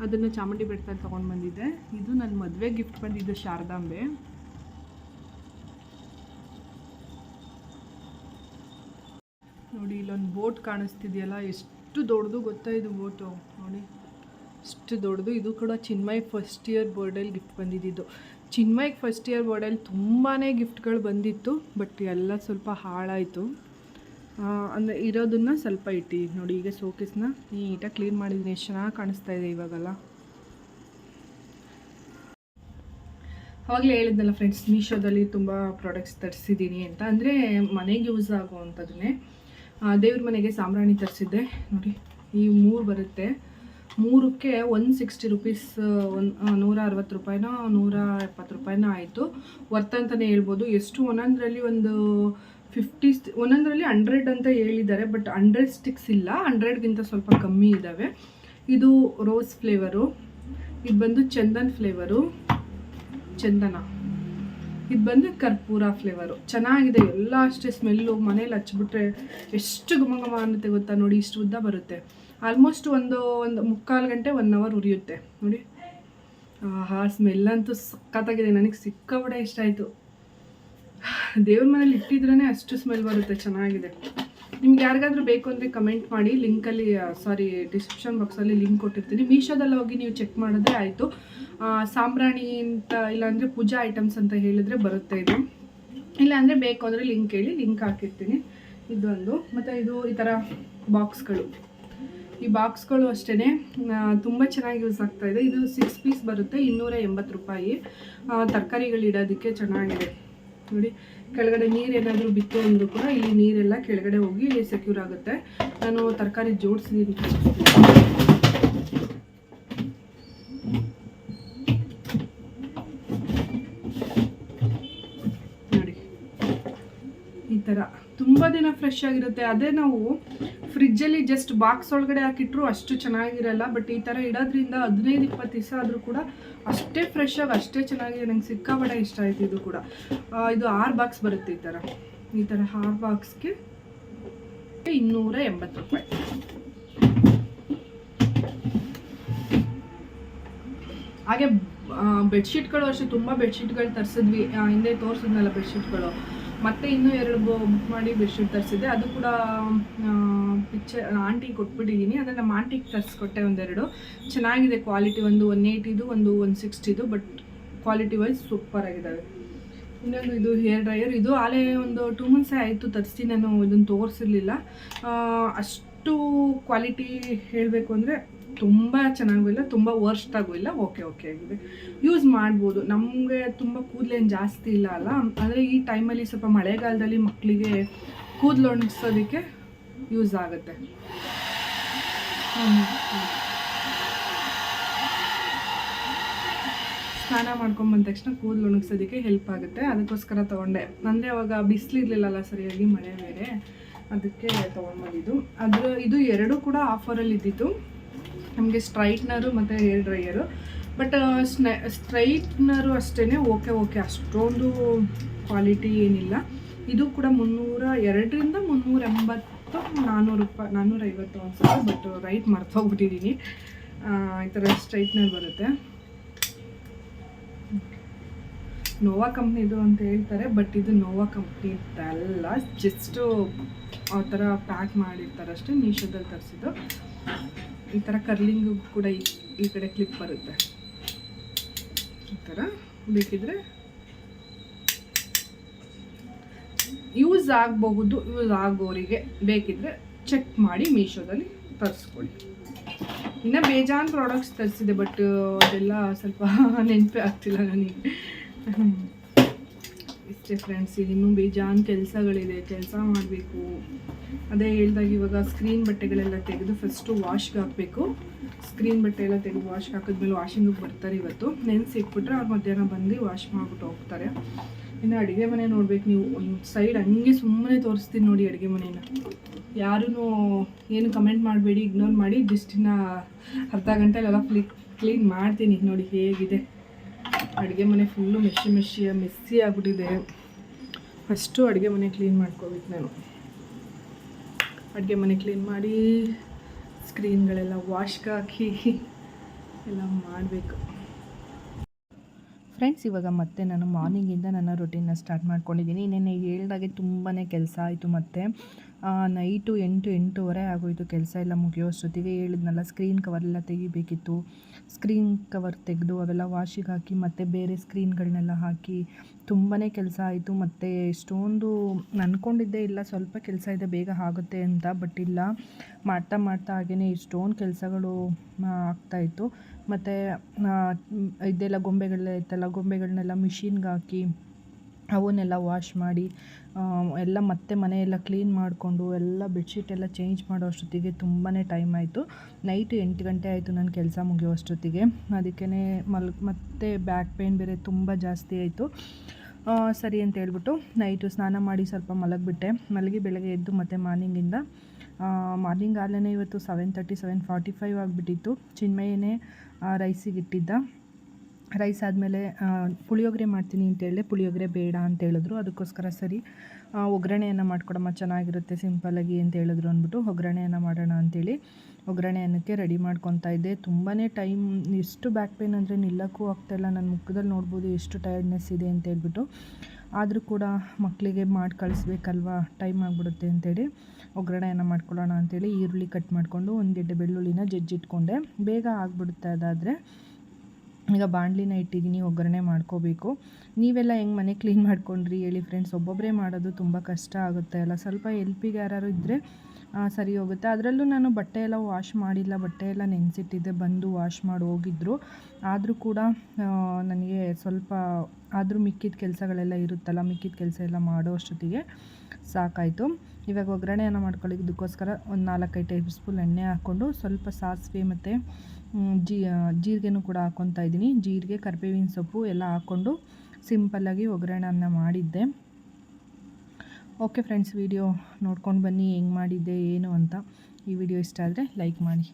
ಅದನ್ನು ಚಾಮುಂಡಿ ಬೆಟ್ಟದಲ್ಲಿ ತೊಗೊಂಡು ಬಂದಿದ್ದೆ. ಇದು ನನ್ನ ಮದುವೆ ಗಿಫ್ಟ್ ಬಂದಿದ್ದು ಶಾರದಾಂಬೆ. ನೋಡಿ, ಇಲ್ಲೊಂದು ಬೋಟ್ ಕಾಣಿಸ್ತಿದೆಯಲ್ಲ, ಎಷ್ಟು ದೊಡ್ಡದು ಗೊತ್ತಾ ಇದು ಬೋಟು? ನೋಡಿ ಎಷ್ಟು ದೊಡ್ಡದು. ಇದು ಕೂಡ ಚಿನ್ಮಯ್ ಫಸ್ಟ್ ಇಯರ್ ಬರ್ಡೇಲಿ ಗಿಫ್ಟ್ ಬಂದಿದ್ದು ಚಿನ್ಮಯ್ಗೆ ಫಸ್ಟ್ ಇಯರ್ ಬರ್ಡೇಲಿ ತುಂಬಾ ಗಿಫ್ಟ್ಗಳು ಬಂದಿತ್ತು ಬಟ್ ಎಲ್ಲ ಸ್ವಲ್ಪ ಹಾಳಾಯಿತು. ಅಂದರೆ ಇರೋದನ್ನ ಸ್ವಲ್ಪ ಇಟ್ಟಿದ್ದೀನಿ ನೋಡಿ, ಈಗ ಸೋಕೇಸ್ನ ನೀಟಾಗಿ ಕ್ಲೀನ್ ಮಾಡಿದ್ದೀನಿ ಎಷ್ಟು ಚೆನ್ನಾಗಿ ಕಾಣಿಸ್ತಾ ಇದೆ ಇವಾಗೆಲ್ಲ. ಅವಾಗಲೇ ಹೇಳಿದ್ನಲ್ಲ ಫ್ರೆಂಡ್ಸ್ ಮೀಶೋದಲ್ಲಿ ತುಂಬ ಪ್ರಾಡಕ್ಟ್ಸ್ ತರಿಸಿದ್ದೀನಿ ಅಂತ. ಅಂದರೆ ಮನೆಗೆ ಯೂಸ್ ಆಗುವಂಥದ್ದನ್ನೇ. ದೇವ್ರ ಮನೆಗೆ ಸಾಂಬ್ರಾಣಿ ತರಿಸಿದ್ದೆ. ನೋಡಿ, ಈ ಮೂರು ಬರುತ್ತೆ. ಮೂರಕ್ಕೆ ಒನ್ ಸಿಕ್ಸ್ಟಿ ರುಪೀಸ್ ಒನ್ ನೂರ ಅರವತ್ತು ರೂಪಾಯಿನೋ, ನೂರ ಎಪ್ಪತ್ತು ರೂಪಾಯಿನೋ ಆಯಿತು. ವರ್ತ್ ಅಂತಲೇ ಹೇಳ್ಬೋದು. ಎಷ್ಟು ಒಂದೊಂದರಲ್ಲಿ ಒಂದು ಫಿಫ್ಟಿ ಒಂದೊಂದರಲ್ಲಿ ಹಂಡ್ರೆಡ್ ಅಂತ ಹೇಳಿದ್ದಾರೆ ಬಟ್ ಹಂಡ್ರೆಡ್ ಸ್ಟಿಕ್ಸ್ ಇಲ್ಲ. ಹಂಡ್ರೆಡ್ಗಿಂತ ಸ್ವಲ್ಪ ಕಮ್ಮಿ ಇದ್ದಾವೆ ಇದು ರೋಸ್ ಫ್ಲೇವರು ಇದು ಬಂದು ಚಂದನ್ ಫ್ಲೇವರು ಚಂದನ. ಇದು ಬಂದು ಕರ್ಪೂರ ಫ್ಲೇವರು ಚೆನ್ನಾಗಿದೆ, ಎಲ್ಲ ಅಷ್ಟೇ ಸ್ಮೆಲ್ಲು ಮನೇಲಿ ಹಚ್ಚಿಬಿಟ್ರೆ ಎಷ್ಟು ಘಮ ಘಮ ಅನ್ನುತ್ತೆ ಗೊತ್ತಾ ನೋಡಿ, ಇಷ್ಟು ಉದ್ದ ಬರುತ್ತೆ. ಆಲ್ಮೋಸ್ಟ್ ಒಂದು ಒಂದು ಮುಕ್ಕಾಲು ಗಂಟೆ ಒನ್ ಅವರ್ ಉರಿಯುತ್ತೆ. ನೋಡಿ. ಆಹಾ ಸ್ಮೆಲ್ ಅಂತೂ ಸಖತ್ತಾಗಿದೆ. ನನಗೆ ಸಿಕ್ಕಾಪಟ್ಟೆ ಇಷ್ಟ ಆಯಿತು. ದೇವ್ರ ಮನೇಲಿ ಇಟ್ಟಿದ್ರೇ ಅಷ್ಟು ಸ್ಮೆಲ್ ಬರುತ್ತೆ, ಚೆನ್ನಾಗಿದೆ. ನಿಮ್ಗೆ ಯಾರಿಗಾದ್ರೂ ಬೇಕು ಅಂದರೆ ಕಮೆಂಟ್ ಮಾಡಿ ಲಿಂಕಲ್ಲಿ ಸಾರಿ ಡಿಸ್ಕ್ರಿಪ್ಷನ್ ಬಾಕ್ಸಲ್ಲಿ ಲಿಂಕ್ ಕೊಟ್ಟಿರ್ತೀನಿ. ಮೀಶೋದಲ್ಲಿ ಹೋಗಿ ನೀವು ಚೆಕ್ ಮಾಡಿದ್ರೆ ಆಯಿತು. ಸಾಂಬ್ರಾಣಿ ಅಂತ, ಇಲ್ಲಾಂದರೆ ಪೂಜಾ ಐಟಮ್ಸ್ ಅಂತ ಹೇಳಿದ್ರೆ ಬರುತ್ತೆ ಇದು. ಇಲ್ಲಾಂದರೆ ಬೇಕು ಅಂದರೆ ಲಿಂಕ್ ಹೇಳಿ ಲಿಂಕ್ ಹಾಕಿರ್ತೀನಿ. ಇದೊಂದು, ಮತ್ತು ಇದು ಈ ಥರ ಬಾಕ್ಸ್ಗಳು ಈ ಬಾಕ್ಸ್ಗಳು ಅಷ್ಟೇ ತುಂಬ ಚೆನ್ನಾಗಿ ಯೂಸ್ ಆಗ್ತಾಯಿದೆ ಇದೆ. ಸಿಕ್ಸ್ ಪೀಸ್ ಬರುತ್ತೆ, ಇನ್ನೂರ ಎಂಬತ್ತು ರೂಪಾಯಿ. ತರಕಾರಿಗಳು ಇಡೋದಕ್ಕೆ ಚೆನ್ನಾಗಿದೆ. ನೋಡಿ ಕೆಳಗಡೆ ನೀರೇನಾದರೂ ಬಿತ್ತು ಅಂದರೂ ಕೂಡ ಇಲ್ಲಿ ನೀರೆಲ್ಲ ಕೆಳಗಡೆ ಹೋಗಿ ಇಲ್ಲಿ ಸೆಕ್ಯೂರ್ ಆಗುತ್ತೆ. ನಾನು ತರಕಾರಿ ಜೋಡಿಸಿದ್ದೀನಿ ನೋಡಿ. ಈ ಥರ ತುಂಬ ದಿನ ಫ್ರೆಶ್ ಆಗಿರುತ್ತೆ. ಅದೇ ನಾವು ಫ್ರಿಜ್ಜಲ್ಲಿ ಜಸ್ಟ್ ಬಾಕ್ಸ್ ಒಳಗಡೆ ಹಾಕಿಟ್ರು ಅಷ್ಟು ಚೆನ್ನಾಗಿರಲ್ಲ ಬಟ್ ಈ ಥರ ಇಡೋದ್ರಿಂದ ಹದಿನೈದು, ಇಪ್ಪತ್ತು ದಿವಸ ಆದರೂ ಕೂಡ ಅಷ್ಟೇ ಫ್ರೆಶ್ ಆಗಿ ಅಷ್ಟೇ ಚೆನ್ನಾಗಿದೆ, ನಂಗೆ ಸಿಕ್ಕಾಪಟ್ಟೆ ಇಷ್ಟ ಆಯ್ತು ಇದು ಕೂಡ. ಇದು ಆರು ಬಾಕ್ಸ್ ಬರುತ್ತೆ ಈ ಥರ ಈ ಥರ ಆರು ಬಾಕ್ಸ್ಗೆ ಇನ್ನೂರ ಎಂಬತ್ತು ರೂಪಾಯಿ. ಹಾಗೆ ಬೆಡ್ಶೀಟ್ಗಳು ಅಷ್ಟೇ, ತುಂಬ ಬೆಡ್ಶೀಟ್ಗಳು ತರಿಸಿದ್ವಿ. ಹಿಂದೆ ತೋರಿಸಿದ್ನಲ್ಲ ಬೆಡ್ಶೀಟ್ಗಳು ಮತ್ತೆ ಇನ್ನೂ ಎರಡು ಬುಕ್ ಮಾಡಿ ಬೆಡ್ಶೀಟ್ ತರಿಸಿದ್ದೆ. ಅದು ಕೂಡ ಪಿಕ್ಚರ್ ಆಂಟಿಗೆ ಕೊಟ್ಬಿಟ್ಟಿದ್ದೀನಿ ಅಂದರೆ ನಮ್ಮ ಆಂಟಿಗೆ ತರಿಸ್ಕೊಟ್ಟೆ ಒಂದೆರಡು. ಚೆನ್ನಾಗಿದೆ ಕ್ವಾಲಿಟಿ ಒಂದು ಒನ್ ಏಯ್ಟಿದು, ಒಂದು ಒನ್ ಸಿಕ್ಸ್ಟಿದು ಬಟ್ ಕ್ವಾಲಿಟಿ ವೈಸ್ ಸೂಪರ್ ಆಗಿದ್ದಾವೆ. ಇನ್ನೊಂದು ಇದು ಹೇರ್ ಡ್ರೈಯರ್ ಇದು ಆಲೇ ಒಂದು ಟೂ ಮಂತ್ಸೇ ಆಯಿತು ತರಿಸಿ ನಾನು ಇದನ್ನು ತೋರಿಸಿರ್ಲಿಲ್ಲ. ಅಷ್ಟು ಕ್ವಾಲಿಟಿ ಹೇಳಬೇಕು ಅಂದರೆ ತುಂಬ ಚೆನ್ನಾಗೂ ಇಲ್ಲ, ತುಂಬ ವರ್ಸ್ಟಾಗೂ ಇಲ್ಲ. ಓಕೆ ಓಕೆ ಆಗಿದೆ. ಯೂಸ್ ಮಾಡ್ಬೋದು. ನಮಗೆ ತುಂಬ ಕೂದಲೇನು ಜಾಸ್ತಿ ಇಲ್ಲ ಅಲ್ಲ? ಆದರೆ ಈ ಟೈಮಲ್ಲಿ ಸ್ವಲ್ಪ ಮಳೆಗಾಲದಲ್ಲಿ ಮಕ್ಕಳಿಗೆ ಕೂದಲು ಒಣಗಿಸೋದಕ್ಕೆ ಯೂಸ್ ಆಗುತ್ತೆ. ಸ್ನಾನ ಮಾಡ್ಕೊಂಡ್ ಬಂದ ತಕ್ಷಣ ಕೂದಲು ಒಣಗಿಸೋದಕ್ಕೆ ಹೆಲ್ಪ್ ಆಗುತ್ತೆ. ಅದಕ್ಕೋಸ್ಕರ ತೊಗೊಂಡೆ. ಅಂದರೆ ಅವಾಗ ಬಿಸಿಲಿರ್ಲಿಲ್ಲಲ್ಲ ಸರಿಯಾಗಿ ಮಳೆ ಬೇರೆ? ಅದಕ್ಕೆ ತೊಗೊಂಡ್ಬಂದಿದ್ದು ಅದರ, ಇದು ಎರಡೂ ಕೂಡ ಆಫರಲ್ಲಿ ಇದ್ದಿತ್ತು ನಮಗೆ ಸ್ಟ್ರೈಟ್ನರು ಮತ್ತು ಹೇರ್ ಡ್ರೈಯರು. ಬಟ್ ಸ್ನ, ಸ್ಟ್ರೈಟ್ನರು ಅಷ್ಟೇ ಓಕೆ ಓಕೆ. ಅಷ್ಟೊಂದು ಕ್ವಾಲಿಟಿ ಏನಿಲ್ಲ. ಇದು ಕೂಡ ಮುನ್ನೂರ ಎರಡರಿಂದ ಮುನ್ನೂರ ಎಂಬತ್ತು ನಾನ್ನೂರು ರೂಪಾಯಿ ನಾನ್ನೂರೈವತ್ತು ಅನ್ಸುತ್ತೆ ಬಟ್ ರೈಟ್ ಮರ್ತೋಗ್ಬಿಟ್ಟಿದ್ದೀನಿ ಈ ಥರ ಸ್ಟ್ರೈಟ್ನರ್ ಬರುತ್ತೆ. ನೋವಾ ಕಂಪ್ನಿದು ಅಂತ ಹೇಳ್ತಾರೆ ಬಟ್ ಇದು ನೋವಾ ಕಂಪ್ನಿ ಅಲ್ಲ ಜಸ್ಟು ಆ ಥರ ಪ್ಯಾಕ್ ಮಾಡಿರ್ತಾರೆ ಅಷ್ಟೇ ಮೀಶೋದಲ್ಲಿ ತರಿಸಿದ್ದು. ಈ ಥರ ಕರ್ಲಿಂಗು ಕೂಡ ಈ ಈ ಕಡೆ ಕ್ಲಿಪ್ ಬರುತ್ತೆ. ಈ ಥರ ಬೇಕಿದ್ರೆ ಯೂಸ್ ಆಗಬಹುದು ಯೂಸ್ ಆಗೋರಿಗೆ ಬೇಕಿದ್ರೆ ಚೆಕ್ ಮಾಡಿ ಮೀಶೋದಲ್ಲಿ ತರಿಸ್ಕೊಳ್ಳಿ. ಇನ್ನು ಬೇಜಾನ್ ಪ್ರಾಡಕ್ಟ್ಸ್ ತರಿಸಿದೆ ಬಟ್ ಅದೆಲ್ಲ ಸ್ವಲ್ಪ ನೆನಪೇ ಆಗ್ತಿಲ್ಲ ನನಗೆ. ಇಷ್ಟೇ ಫ್ರೆಂಡ್ಸ್ ಇನ್ನೂ ಬೇಜಾನ್ ಕೆಲಸಗಳಿದೆ, ಕೆಲಸ ಮಾಡಬೇಕು. ಅದೇ ಹೇಳ್ದಾಗ ಇವಾಗ ಸ್ಕ್ರೀನ್ ಬಟ್ಟೆಗಳೆಲ್ಲ ತೆಗೆದು ಫಸ್ಟು ವಾಶ್ಗೆ ಹಾಕಬೇಕು. ಸ್ಕ್ರೀನ್ ಬಟ್ಟೆ ಎಲ್ಲ ತೆಗೆದು ವಾಶ್ ಹಾಕಿದ್ಮೇಲೆ ವಾಷಿಂಗಿಗೆ ಬರ್ತಾರೆ ಇವತ್ತು. ನೆನ್ಸ್ ಇಟ್ಬಿಟ್ರೆ ಅವ್ರು ಮಧ್ಯಾಹ್ನ ಬಂದು ವಾಶ್ ಮಾಡಿಬಿಟ್ಟು ಹೋಗ್ತಾರೆ. ಇನ್ನು ಅಡುಗೆ ಮನೆ ನೋಡ್ಬೇಕು ನೀವು. ಒಂದು ಸೈಡ್ ಹಂಗೆ ಸುಮ್ಮನೆ ತೋರಿಸ್ತೀನಿ ನೋಡಿ ಅಡುಗೆ ಮನೇನ. ಯಾರೂ ಏನು ಕಮೆಂಟ್ ಮಾಡಬೇಡಿ ಇಗ್ನೋರ್ ಮಾಡಿ ಜಸ್ಟಿನ ಅರ್ಧ ಗಂಟೆಲೆಲ್ಲ ಕ್ಲೀನ್ ಮಾಡ್ತೀನಿ ನೋಡಿ ಹೇಗಿದೆ. ಅಡುಗೆ ಮನೆ ಫುಲ್ಲು ಮೆಶಿ ಮೆಶಿ ಮೆಸ್ಸಿ ಆಗಿಬಿಟ್ಟಿದೆ. ಫಸ್ಟು ಅಡುಗೆ ಮನೆ ಕ್ಲೀನ್ ಮಾಡ್ಕೋಬೇಕು ನಾನು. ಅಡುಗೆ ಮನೆ ಕ್ಲೀನ್ ಮಾಡಿ ಸ್ಕ್ರೀನ್ಗಳೆಲ್ಲ ವಾಶ್ಗೆ ಹಾಕಿ, ಎಲ್ಲ ಮಾಡಬೇಕು. ಫ್ರೆಂಡ್ಸ್ ಇವಾಗ ಮತ್ತೆ ನಾನು ಮಾರ್ನಿಂಗಿಂದ ನನ್ನ ರೊಟೀನ್ನ ಸ್ಟಾರ್ಟ್ ಮಾಡ್ಕೊಂಡಿದ್ದೀನಿ ನೆನ್ನೆ ಹೇಳ್ದಾಗೆ ತುಂಬಾ ಕೆಲಸ ಆಯಿತು ಮತ್ತು. ನೈಟು ಎಂಟು, ಎಂಟೂವರೆ ಆಗೋಯಿತು ಕೆಲಸ ಎಲ್ಲ ಮುಗಿಯೋ ಅಷ್ಟೊತ್ತಿಗೆ ಹೇಳಿದ್ನಲ್ಲ ಸ್ಕ್ರೀನ್ ಕವರ್ ಎಲ್ಲ ತೆಗಿಬೇಕಿತ್ತು. ಸ್ಕ್ರೀನ್ ಕವರ್ ತೆಗೆದು ಅವೆಲ್ಲ ವಾಶಿಗೆ ಹಾಕಿ ಮತ್ತು ಬೇರೆ ಸ್ಕ್ರೀನ್ಗಳನ್ನೆಲ್ಲ ಹಾಕಿ ತುಂಬಾ ಕೆಲಸ ಆಯಿತು. ಮತ್ತು ಎಷ್ಟೊಂದು ಅಂದ್ಕೊಂಡಿದ್ದೆ ಇಲ್ಲ, ಸ್ವಲ್ಪ ಕೆಲಸ ಇದೆ, ಬೇಗ ಆಗುತ್ತೆ ಅಂತ ಬಟ್ ಇಲ್ಲ. ಮಾಡ್ತಾ ಮಾಡ್ತಾ ಹಾಗೆಯೇ ಎಷ್ಟೊಂದು ಕೆಲಸಗಳು ಆಗ್ತಾಯಿತ್ತು ಮತ್ತು ಇದೆಲ್ಲ ಗೊಂಬೆಗಳೆಲ್ಲ ಇತ್ತಲ್ಲ, ಗೊಂಬೆಗಳನ್ನೆಲ್ಲ ಮಿಷಿನ್ಗೆ ಹಾಕಿ ಅವನ್ನೆಲ್ಲ ವಾಶ್ ಮಾಡಿ ಎಲ್ಲ ಮತ್ತೆ ಮನೆಯೆಲ್ಲ ಕ್ಲೀನ್ ಮಾಡಿಕೊಂಡು, ಎಲ್ಲ ಬೆಡ್ಶೀಟ್ ಎಲ್ಲ ಚೇಂಜ್ ಮಾಡೋ ಅಷ್ಟೊತ್ತಿಗೆ ತುಂಬಾ ಟೈಮ್ ಆಯಿತು. ನೈಟ್ ಎಂಟು ಗಂಟೆ ಆಯಿತು ನನ್ನ ಕೆಲಸ ಮುಗಿಯೋ ಅಷ್ಟೊತ್ತಿಗೆ. ಅದಕ್ಕೇ ಮಲ್, ಮತ್ತೆ ಬ್ಯಾಕ್ ಪೇಯ್ನ್ ಬೇರೆ ತುಂಬ ಜಾಸ್ತಿ ಆಯಿತು. ಸರಿ ಅಂತ ಹೇಳ್ಬಿಟ್ಟು ನೈಟು ಸ್ನಾನ ಮಾಡಿ ಸ್ವಲ್ಪ ಮಲಗಿಬಿಟ್ಟೆ. ಮಲಗಿ ಬೆಳಗ್ಗೆ ಎದ್ದು ಮತ್ತೆ ಮಾರ್ನಿಂಗಿಂದ ಮಾರ್ನಿಂಗ್ ಆಗಲೇ ಇವತ್ತು seven thirty seven forty five ಆಗಿಬಿಟ್ಟಿತ್ತು. ಚಿನ್ಮಯನೇ ರೈಸಿಗೆ ಇಟ್ಟಿದ್ದ. ರೈಸ್ ಆದಮೇಲೆ ಪುಳಿಯೋಗರೆ ಮಾಡ್ತೀನಿ ಅಂತ ಹೇಳಿದೆ ಪುಳಿಯೋಗರೆ ಬೇಡ ಅಂತ ಹೇಳಿದ್ರು. ಅದಕ್ಕೋಸ್ಕರ ಸರಿ ಒಗ್ಗರಣೆಯನ್ನು ಮಾಡ್ಕೊಡಮ್ಮ, ಚೆನ್ನಾಗಿರುತ್ತೆ ಸಿಂಪಲ್ಲಾಗಿ ಅಂತ ಹೇಳಿದ್ರು ಅಂದ್ಬಿಟ್ಟು ಒಗ್ಗರಣೆಯನ್ನು ಮಾಡೋಣ ಅಂತೇಳಿ ಒಗ್ಗರಣೆಯನ್ನಕ್ಕೆ ರೆಡಿ ಮಾಡ್ಕೊತಾ ಇದ್ದೆ. ತುಂಬಾ ಟೈಮ್ ಎಷ್ಟು ಬ್ಯಾಕ್ ಪೇನ್ ಅಂದರೆ ನಿಲ್ಲಕ್ಕೂ ಆಗ್ತಾಯಿಲ್ಲ ನನ್ನ ಮುಖದಲ್ಲಿ ನೋಡ್ಬೋದು ಎಷ್ಟು ಟಯರ್ಡ್ನೆಸ್ ಇದೆ ಅಂತ ಹೇಳ್ಬಿಟ್ಟು. ಆದರೂ ಕೂಡ ಮಕ್ಕಳಿಗೆ ಮಾಡಿ ಕಳಿಸ್ಬೇಕಲ್ವಾ ಟೈಮ್ ಆಗಿಬಿಡುತ್ತೆ ಅಂತೇಳಿ ಒಗ್ಗರಣೆಯನ್ನು ಮಾಡ್ಕೊಳ್ಳೋಣ ಅಂತೇಳಿ ಈರುಳ್ಳಿ ಕಟ್ ಮಾಡಿಕೊಂಡು ಒಂದು ಗೆಡ್ಡೆ ಬೆಳ್ಳುಳ್ಳಿನ ಜಜ್ಜಿಟ್ಕೊಂಡೆ. ಬೇಗ ಆಗಿಬಿಡುತ್ತೆ ಅದಾದರೆ. ಈಗ ಬಾಣಲಿನ ಇಟ್ಟಿದ್ದೀನಿ ಒಗ್ಗರಣೆ ಮಾಡ್ಕೋಬೇಕು. ನೀವೆಲ್ಲ ಹೆಂಗೆ ಮನೆ ಕ್ಲೀನ್ ಮಾಡ್ಕೊಂಡ್ರಿ ಹೇಳಿ ಫ್ರೆಂಡ್ಸ್ ಒಬ್ಬೊಬ್ಬರೇ ಮಾಡೋದು ತುಂಬ ಕಷ್ಟ ಆಗುತ್ತೆ ಅಲ್ಲ. ಸ್ವಲ್ಪ ಎಲ್ಪಿಗೆ ಯಾರು ಇದ್ದರೆ ಸರಿ ಹೋಗುತ್ತೆ. ಅದರಲ್ಲೂ ನಾನು ಬಟ್ಟೆ ಎಲ್ಲ ವಾಶ್ ಮಾಡಿಲ್ಲ, ಬಟ್ಟೆ ಎಲ್ಲ ನೆನೆಸಿಟ್ಟಿದ್ದೆ, ಬಂದು ವಾಶ್ ಮಾಡಿ ಹೋಗಿದ್ರು. ಆದರೂ ಕೂಡ ನನಗೆ ಸ್ವಲ್ಪ ಆದರೂ ಮಿಕ್ಕಿದ ಕೆಲಸಗಳೆಲ್ಲ ಇರುತ್ತಲ್ಲ, ಮಿಕ್ಕಿದ ಕೆಲಸ ಎಲ್ಲ ಮಾಡೋ ಅಷ್ಟೊತ್ತಿಗೆ ಸಾಕಾಯಿತು. ಇವಾಗ ಒಗ್ಗರಣೆಯನ್ನು ಮಾಡ್ಕೊಳ್ಳೋದಕ್ಕೋಸ್ಕರ ಒಂದು ನಾಲ್ಕೈದು ಟೇಬಲ್ ಸ್ಪೂನ್ ಎಣ್ಣೆ ಹಾಕ್ಕೊಂಡು ಸ್ವಲ್ಪ ಸಾಸಿವೆ ಮತ್ತು ಜೀ ಜೀರಿಗೆನೂ ಕೂಡ ಹಾಕ್ಕೊತಾ ಇದ್ದೀನಿ. ಜೀರಿಗೆ, ಕರಿಬೇವಿನ ಸೊಪ್ಪು ಎಲ್ಲ ಹಾಕ್ಕೊಂಡು ಸಿಂಪಲ್ಲಾಗಿ ಒಗ್ಗರಣೆಯನ್ನು ಮಾಡಿದ್ದೆ. ಓಕೆ ಫ್ರೆಂಡ್ಸ್, ವಿಡಿಯೋ ನೋಡ್ಕೊಂಡು ಬನ್ನಿ, ಹೆಂಗೆ ಮಾಡಿದ್ದೆ, ಏನು ಅಂತ. ಈ ವಿಡಿಯೋ ಇಷ್ಟ ಆದರೆ ಲೈಕ್ ಮಾಡಿ.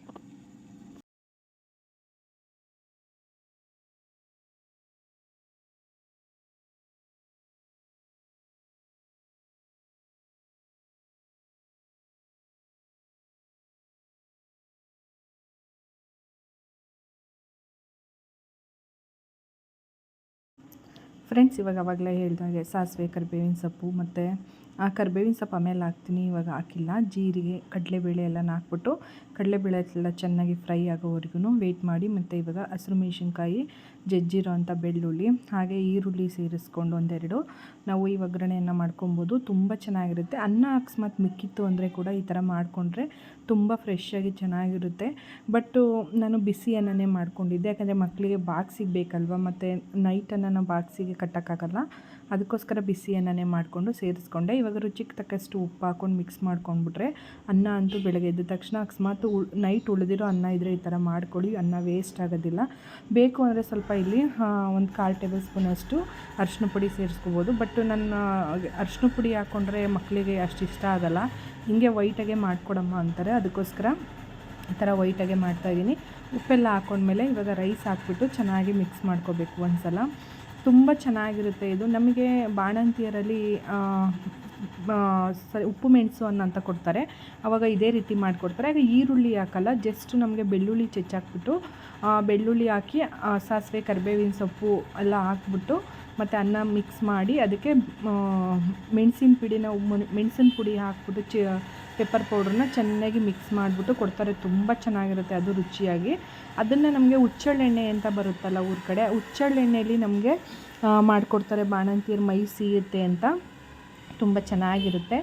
ಫ್ರೆಂಡ್ಸ್ ಇವಾಗ ಅವಾಗಲೇ ಹೇಳಿದಾಗೆ ಸಾಸಿವೆ, ಕರಿಬೇವಿನ ಸೊಪ್ಪು ಮತ್ತು ಆ ಕರಿಬೇವಿನ ಸೊಪ್ಪು ಆಮೇಲೆ ಹಾಕ್ತೀನಿ. ಇವಾಗ ಹಾಕಿಲ್ಲ. ಜೀರಿಗೆ, ಕಡಲೆಬೇಳೆ ಎಲ್ಲ ಹಾಕ್ಬಿಟ್ಟು ಕಡಲೆಬೇಳೆ ಎಲ್ಲ ಚೆನ್ನಾಗಿ ಫ್ರೈ ಆಗೋವರೆಗೂ ವೆಯ್ಟ್ ಮಾಡಿ ಮತ್ತು ಇವಾಗ ಹಸಿರು ಮೆಣಸಿನ್ಕಾಯಿ ಜಜ್ಜಿರೋ ಅಂಥ ಬೆಳ್ಳುಳ್ಳಿ, ಹಾಗೆ ಈರುಳ್ಳಿ ಸೇರಿಸ್ಕೊಂಡು ಒಂದೆರಡು. ನಾವು ಈ ಒಗ್ಗರಣೆಯನ್ನು ಮಾಡ್ಕೊಬೋದು, ತುಂಬ ಚೆನ್ನಾಗಿರುತ್ತೆ. ಅನ್ನ ಅಕಸ್ಮಾತ್ ಮಿಕ್ಕಿತ್ತು ಅಂದರೆ ಕೂಡ ಈ ಥರ ಮಾಡಿಕೊಂಡ್ರೆ ತುಂಬ ಫ್ರೆಶ್ಶಾಗಿ ಚೆನ್ನಾಗಿರುತ್ತೆ. ಬಟ್ಟು ನಾನು ಬಿಸಿ ಅನ್ನನೇ ಮಾಡ್ಕೊಂಡಿದ್ದೆ. ಯಾಕಂದರೆ ಮಕ್ಕಳಿಗೆ ಬಾಕ್ಸಿಗೆ ಬೇಕಲ್ವ, ಮತ್ತು ನೈಟ್ ನಾವು ಬಾಕ್ಸಿಗೆ ಕಟ್ಟೋಕ್ಕಾಗಲ್ಲ. ಅದಕ್ಕೋಸ್ಕರ ಬಿಸಿ ಅನ್ನನೇ ಮಾಡಿಕೊಂಡು ಸೇರಿಸ್ಕೊಂಡೆ. ಇವಾಗ ರುಚಿಗೆ ತಕ್ಕಷ್ಟು ಉಪ್ಪು ಹಾಕ್ಕೊಂಡು ಮಿಕ್ಸ್ ಮಾಡ್ಕೊಂಡ್ಬಿಟ್ರೆ ಅನ್ನ ಅಂತೂ ಬೆಳಗ್ಗೆ ಎದ್ದ ತಕ್ಷಣ ಅಕಸ್ಮಾತ್ ನೈಟ್ ಉಳಿದಿರೋ ಅನ್ನ ಇದ್ದರೆ ಈ ಥರ ಮಾಡ್ಕೊಳ್ಳಿ. ಅನ್ನ ವೇಸ್ಟ್ ಆಗೋದಿಲ್ಲ. ಬೇಕು ಅಂದರೆ ಸ್ವಲ್ಪ ಇಲ್ಲಿ ಒಂದು ಕಾಲು ಟೇಬಲ್ ಸ್ಪೂನಷ್ಟು ಅರಿಶಿನ ಪುಡಿ ಸೇರಿಸ್ಕೋಬೋದು. ಬಟ್ ನನ್ನ ಅರಿಶಿನ ಪುಡಿ ಹಾಕ್ಕೊಂಡ್ರೆ ಮಕ್ಕಳಿಗೆ ಅಷ್ಟು ಇಷ್ಟ ಆಗಲ್ಲ. ಹಿಂಗೆ ವೈಟಾಗೆ ಮಾಡಿಕೊಡಮ್ಮ ಅಂತಾರೆ. ಅದಕ್ಕೋಸ್ಕರ ಈ ಥರ ವೈಟಾಗೆ ಮಾಡ್ತಾಯಿದ್ದೀನಿ ಉಪ್ಪೆಲ್ಲ ಹಾಕ್ಕೊಂಡ್ಮೇಲೆ ಇವಾಗ ರೈಸ್ ಹಾಕ್ಬಿಟ್ಟು ಚೆನ್ನಾಗಿ ಮಿಕ್ಸ್ ಮಾಡ್ಕೋಬೇಕು ಒಂದು ಸಲ ತುಂಬ ಚೆನ್ನಾಗಿರುತ್ತೆ ಇದು. ನಮಗೆ ಬಾಣಂತಿಯರಲ್ಲಿ ಸರಿ, ಉಪ್ಪು ಮೆಣಸು ಅನ್ನ ಅಂತ ಕೊಡ್ತಾರೆ. ಆವಾಗ ಇದೇ ರೀತಿ ಮಾಡಿಕೊಡ್ತಾರೆ. ಆಗ ಈರುಳ್ಳಿ ಹಾಕಲ್ಲ ಜಸ್ಟ್ ನಮಗೆ ಬೆಳ್ಳುಳ್ಳಿ ಚೆಚ್ಚಾಕ್ಬಿಟ್ಟು ಬೆಳ್ಳುಳ್ಳಿ ಹಾಕಿ ಸಾಸಿವೆ, ಕರಿಬೇವಿನ ಸೊಪ್ಪು ಎಲ್ಲ ಹಾಕ್ಬಿಟ್ಟು, ಮತ್ತು ಅನ್ನ ಮಿಕ್ಸ್ ಮಾಡಿ, ಅದಕ್ಕೆ ಮೆಣಸಿನ ಪುಡಿನ ಮೆಣಸಿನ ಪುಡಿ ಹಾಕ್ಬಿಟ್ಟು ಚಿ ಪೆಪ್ಪರ್ ಪೌಡ್ರನ್ನ ಚೆನ್ನಾಗಿ ಮಿಕ್ಸ್ ಮಾಡಿಬಿಟ್ಟು ಕೊಡ್ತಾರೆ. ತುಂಬ ಚೆನ್ನಾಗಿರುತ್ತೆ ಅದು ರುಚಿಯಾಗಿ. ಅದನ್ನು ನಮಗೆ ಹುಚ್ಚೆಳ್ಳೆಣ್ಣೆ ಅಂತ ಬರುತ್ತಲ್ಲ ಊರ ಕಡೆ ಹುಚ್ಚಳ್ಳೆಣ್ಣೆಯಲ್ಲಿ ನಮಗೆ ಮಾಡಿಕೊಡ್ತಾರೆ. ಬಾಣಂತಿಯರು ಮೈ ಸೀಯುತ್ತೆ ಅಂತ. ತುಂಬ ಚೆನ್ನಾಗಿರುತ್ತೆ.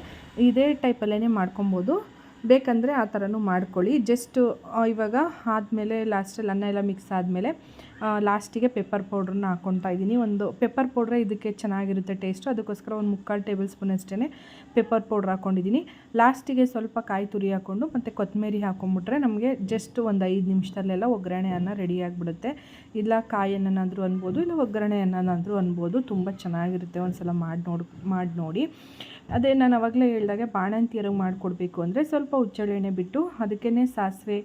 ಇದೇ ಟೈಪಲ್ಲೇ ಮಾಡ್ಕೊಬೋದು. ಬೇಕಂದರೆ ಆ ಥರನೂ ಮಾಡ್ಕೊಳ್ಳಿ. ಜಸ್ಟು ಇವಾಗ ಆದಮೇಲೆ ಲಾಸ್ಟಲ್ಲಿ ಅನ್ನ ಎಲ್ಲ ಮಿಕ್ಸ್ ಆದಮೇಲೆ ಲಾಸ್ಟಿಗೆ ಪೆಪ್ಪರ್ ಪೌಡ್ರನ್ನ ಹಾಕ್ಕೊತಾ ಇದ್ದೀನಿ. ಒಂದು ಪೆಪ್ಪರ್ ಪೌಡ್ರೆ ಇದಕ್ಕೆ ಚೆನ್ನಾಗಿರುತ್ತೆ ಟೇಸ್ಟು ಅದಕ್ಕೋಸ್ಕರ ಒಂದು ಮುಕ್ಕಾಲು ಟೇಬಲ್ ಸ್ಪೂನ್ ಅಷ್ಟೇ ಪೆಪ್ಪರ್ ಪೌಡ್ರ್ ಹಾಕ್ಕೊಂಡಿದ್ದೀನಿ ಲಾಸ್ಟಿಗೆ ಸ್ವಲ್ಪ ಕಾಯಿ ತುರಿ ಹಾಕ್ಕೊಂಡು ಮತ್ತು ಕೊತ್ತಂಬರಿ ಹಾಕೊಂಬಿಟ್ರೆ ನಮಗೆ ಜಸ್ಟ್ ಒಂದು ಐದು ನಿಮಿಷದಲ್ಲೆಲ್ಲ ಒಗ್ಗರಣೆ ಅನ್ನ ರೆಡಿ ಆಗಿಬಿಡುತ್ತೆ. ಇಲ್ಲ ಕಾಯಿ ಅನ್ನನಾದರೂ ಅನ್ಬೋದು, ಇಲ್ಲ ಒಗ್ಗರಣೆ ಅನ್ನನಾದರೂ ಅನ್ಬೋದು. ತುಂಬ ಚೆನ್ನಾಗಿರುತ್ತೆ ಒಂದು ಸಲ ಮಾಡಿ ನೋಡಿ ಮಾಡಿ ನೋಡಿ. ಅದೇ ನಾನು ಅವಾಗಲೇ ಹೇಳಿದಾಗೆ ಬಾಣಂತಿಯರಿಗೆ ಮಾಡಿಕೊಡ್ಬೇಕು ಅಂದರೆ ಸ್ವಲ್ಪ ಹುಚ್ಚಳೆಣ್ಣೆ ಬಿಟ್ಟು ಅದಕ್ಕೇ ಸಾಸಿವೆ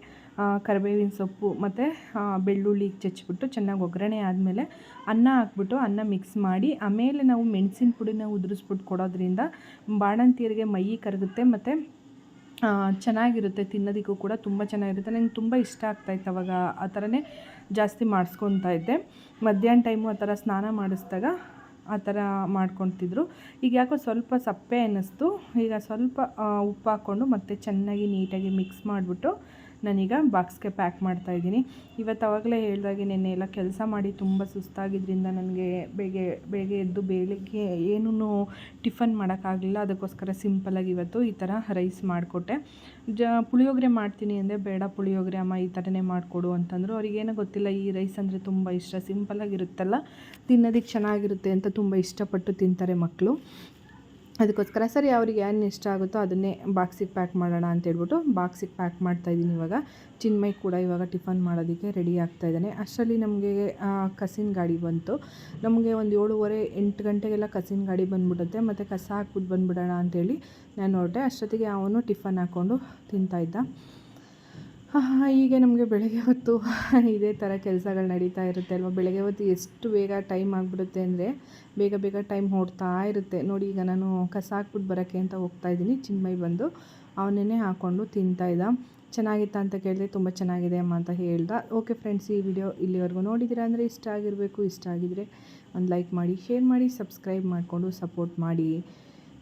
ಕರಿಬೇವಿನ ಸೊಪ್ಪು ಮತ್ತು ಬೆಳ್ಳುಳ್ಳಿ ಚಚ್ಚಿಬಿಟ್ಟು ಚೆನ್ನಾಗಿ ಒಗ್ಗರಣೆ ಆದಮೇಲೆ ಅನ್ನ ಹಾಕ್ಬಿಟ್ಟು ಅನ್ನ ಮಿಕ್ಸ್ ಮಾಡಿ ಆಮೇಲೆ ನಾವು ಮೆಣಸಿನ ಪುಡಿನ ಉದುರಿಸ್ಬಿಟ್ಟು ಕೊಡೋದ್ರಿಂದ ಬಾಣಂತಿಯರಿಗೆ ಮೈ ಕರಗುತ್ತೆ ಮತ್ತು ಚೆನ್ನಾಗಿರುತ್ತೆ ತಿನ್ನೋದಕ್ಕೂ ಕೂಡ ತುಂಬ ಚೆನ್ನಾಗಿರುತ್ತೆ. ನಂಗೆ ತುಂಬ ಇಷ್ಟ ಆಗ್ತಾಯಿತ್ತು ಅವಾಗ ಆ ಥರನೇ ಜಾಸ್ತಿ ಮಾಡಿಸ್ಕೊತಾ ಇದ್ದೆ. ಮಧ್ಯಾಹ್ನ ಟೈಮು ಆ ಥರ ಸ್ನಾನ ಮಾಡಿಸಿದಾಗ ಆ ಥರ ಮಾಡ್ಕೊತಿದ್ರು ಈಗ ಯಾಕೋ ಸ್ವಲ್ಪ ಸಪ್ಪೆ ಅನ್ನಿಸ್ತು. ಈಗ ಸ್ವಲ್ಪ ಉಪ್ಪು ಹಾಕ್ಕೊಂಡು ಮತ್ತೆ ಚೆನ್ನಾಗಿ ನೀಟಾಗಿ ಮಿಕ್ಸ್ ಮಾಡಿಬಿಟ್ಟು ನಾನೀಗ ಬಾಕ್ಸ್ಗೆ ಪ್ಯಾಕ್ ಮಾಡ್ತಾಯಿದ್ದೀನಿ ಇವತ್ತು ಅವಾಗಲೇ ಹೇಳಿದಾಗೆ ನೆನ್ನೆ ಎಲ್ಲ ಕೆಲಸ ಮಾಡಿ ತುಂಬ ಸುಸ್ತಾಗಿದ್ದರಿಂದ ನನಗೆ ಬೆಳಗ್ಗೆ ಬೆಳಗ್ಗೆ ಎದ್ದು ಬೆಳಿಗ್ಗೆ ಏನೂ ಟಿಫನ್ ಮಾಡೋಕ್ಕಾಗಲಿಲ್ಲ. ಅದಕ್ಕೋಸ್ಕರ ಸಿಂಪಲಾಗಿ ಇವತ್ತು ಈ ಥರ ರೈಸ್ ಮಾಡಿಕೊಟ್ಟೆ. ಜ, ಪುಳಿಯೋಗರೆ ಮಾಡ್ತೀನಿ ಅಂದರೆ ಬೇಡ ಪುಳಿಯೋಗರೆ ಅಮ್ಮ ಈ ಥರನೇ ಮಾಡಿಕೊಡು ಅಂತಂದರು. ಅವ್ರಿಗೇನೋ ಗೊತ್ತಿಲ್ಲ, ಈ ರೈಸ್ ಅಂದರೆ ತುಂಬ ಇಷ್ಟ. ಸಿಂಪಲಾಗಿರುತ್ತಲ್ಲ ತಿನ್ನೋದಕ್ಕೆ ಚೆನ್ನಾಗಿರುತ್ತೆ ಅಂತ ತುಂಬ ಇಷ್ಟಪಟ್ಟು ತಿಂತಾರೆ ಮಕ್ಕಳು. ಅದಕ್ಕೋಸ್ಕರ ಸರಿ ಅವ್ರಿಗೆ ಏನು ಇಷ್ಟ ಆಗುತ್ತೋ ಅದನ್ನೇ ಬಾಕ್ಸಿಗೆ ಪ್ಯಾಕ್ ಮಾಡೋಣ ಅಂತ ಹೇಳ್ಬಿಟ್ಟು ಬಾಕ್ಸಿಗೆ ಪ್ಯಾಕ್ ಮಾಡ್ತಾ ಇದ್ದೀನಿ ಇವಾಗ. ಚಿನ್ಮಯ್ ಕೂಡ ಇವಾಗ ಟಿಫನ್ ಮಾಡೋದಕ್ಕೆ ರೆಡಿ ಆಗ್ತಾ ಇದ್ದಾನೆ. ಅಷ್ಟರಲ್ಲಿ ನಮಗೆ ಕಸಿನ ಗಾಡಿ ಬಂತು. ನಮಗೆ ಒಂದು ಏಳುವರೆ, ಎಂಟು ಗಂಟೆಗೆಲ್ಲ ಕಸಿನ ಗಾಡಿ ಬಂದ್ಬಿಡುತ್ತೆ. ಮತ್ತು ಕಸ ಹಾಕ್ಬಿಟ್ಟು ಬಂದ್ಬಿಡೋಣ ಅಂತೇಳಿ ನಾನು ಹೊರಟೆ. ಅಷ್ಟೊತ್ತಿಗೆ ಅವನು ಟಿಫನ್ ಹಾಕ್ಕೊಂಡು ತಿಂತಾಯಿದ್ದ ಹೀಗೆ ನಮಗೆ ಬೆಳಗ್ಗೆ ಹೊತ್ತು ಇದೇ ಥರ ಕೆಲಸಗಳು ನಡೀತಾ ಇರುತ್ತೆ ಅಲ್ವಾ? ಬೆಳಗ್ಗೆ ಹೊತ್ತು ಎಷ್ಟು ಬೇಗ ಟೈಮ್ ಆಗಿಬಿಡುತ್ತೆ ಅಂದರೆ ಬೇಗ ಬೇಗ ಟೈಮ್ ಓಡ್ತಾ ಇರುತ್ತೆ. ನೋಡಿ, ಈಗ ನಾನು ಕಸ ಹಾಕ್ಬಿಟ್ಟು ಬರೋಕ್ಕೆ ಅಂತ ಹೋಗ್ತಾ ಇದ್ದೀನಿ. ಚಿನ್ಮಯ್ ಬಂದು ಅವನೇ ಹಾಕ್ಕೊಂಡು ತಿಂತಾಯಿದ್ದ ಚೆನ್ನಾಗಿತ್ತಾ ಅಂತ ಕೇಳಿದ್ರೆ ತುಂಬ ಚೆನ್ನಾಗಿದೆ ಅಮ್ಮ ಅಂತ ಹೇಳ್ದ. ಓಕೆ ಫ್ರೆಂಡ್ಸ್ ಈ ವಿಡಿಯೋ ಇಲ್ಲಿವರೆಗೂ ನೋಡಿದ್ದೀರಾ ಅಂದರೆ ಇಷ್ಟ ಆಗಿರಬೇಕು. ಇಷ್ಟ ಆಗಿದರೆ ಒಂದು ಲೈಕ್ ಮಾಡಿ ಶೇರ್ ಮಾಡಿ ಸಬ್ಸ್ಕ್ರೈಬ್ ಮಾಡಿಕೊಂಡು ಸಪೋರ್ಟ್ ಮಾಡಿ.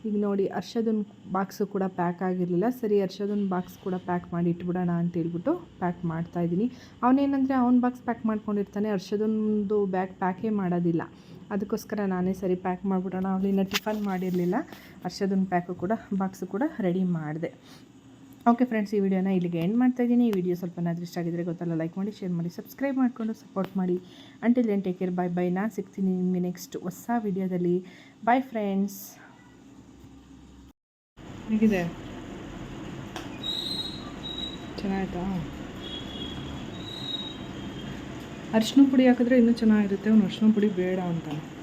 ಈಗ ನೋಡಿ, ಅರ್ಷದನ್ ಬಾಕ್ಸು ಕೂಡ ಪ್ಯಾಕ್ ಆಗಿರಲಿಲ್ಲ. ಸರಿ, ಅರ್ಷದನ್ ಬಾಕ್ಸ್ ಕೂಡ ಪ್ಯಾಕ್ ಮಾಡಿ ಇಟ್ಬಿಡೋಣ ಅಂತ ಹೇಳ್ಬಿಟ್ಟು ಪ್ಯಾಕ್ ಮಾಡ್ತಾಯಿದ್ದೀನಿ ಅವನೇನಂದರೆ, ಅವ್ನ ಬಾಕ್ಸ್ ಪ್ಯಾಕ್ ಮಾಡ್ಕೊಂಡಿರ್ತಾನೆ. ಅರ್ಷದೊಂದು ಬ್ಯಾಗ್ ಪ್ಯಾಕೇ ಮಾಡೋದಿಲ್ಲ. ಅದಕ್ಕೋಸ್ಕರ ನಾನೇ ಸರಿ ಪ್ಯಾಕ್ ಮಾಡಿಬಿಡೋಣ. ಅವಳಿನ ಟಿಫನ್ ಮಾಡಿರಲಿಲ್ಲ. ಅರ್ಷದನ್ ಪ್ಯಾಕು ಕೂಡ ಬಾಕ್ಸು ಕೂಡ ರೆಡಿ ಮಾಡಿದೆ. ಓಕೆ ಫ್ರೆಂಡ್ಸ್ ಈ ವಿಡಿಯೋನ ಇಲ್ಲಿಗೆ ಎಂಡ್ ಮಾಡ್ತಾ ಇದ್ದೀನಿ. ಈ ವಿಡಿಯೋ ಸ್ವಲ್ಪ ಏನಾದರೂ ಇಷ್ಟ ಆಗಿದ್ರೆ ಗೊತ್ತಲ್ಲ ಲೈಕ್ ಮಾಡಿ ಶೇರ್ ಮಾಡಿ ಸಬ್ಸ್ಕ್ರೈಬ್ ಮಾಡಿಕೊಂಡು ಸಪೋರ್ಟ್ ಮಾಡಿ. Until then take care bye bye ನಾನು ಸಿಗ್ತೀನಿ ನಿಮಗೆ ನೆಕ್ಸ್ಟ್ ಹೊಸ ವಿಡಿಯೋದಲ್ಲಿ. ಬೈ ಫ್ರೆಂಡ್ಸ್ ಹೇಗಿದೆ. ಚೆನ್ನಾಯ್ತಾ? ಅರಿಶಿನ ಪುಡಿ ಹಾಕಿದ್ರೆ ಇನ್ನೂ ಚೆನ್ನಾಗಿರುತ್ತೆ. ಅವ್ನು ಅರಿಶಿನ ಪುಡಿ ಬೇಡ ಅಂತಾನೆ.